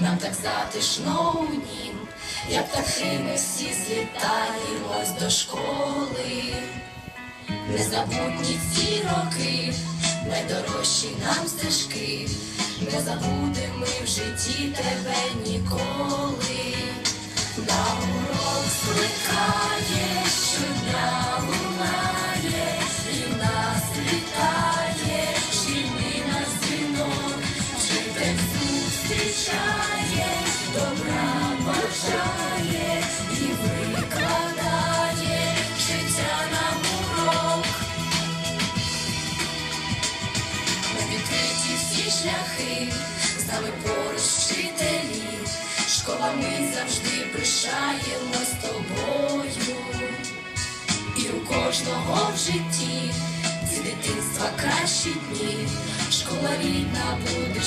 нам так затишно у нім, як птахи ми всі злітаємось до школи. Незабутні ці роки, найдорожчі нам стежки, не забудемо ми в житті тебе ніколи. Зустрічає, добра бажає і викладає життя нам урок. Ми відкриті всі шляхи, з нами поруч вчителі, школа ми завжди пишаємось тобою. І у кожного в житті ці дитинства кращі дні, школа рідна будеш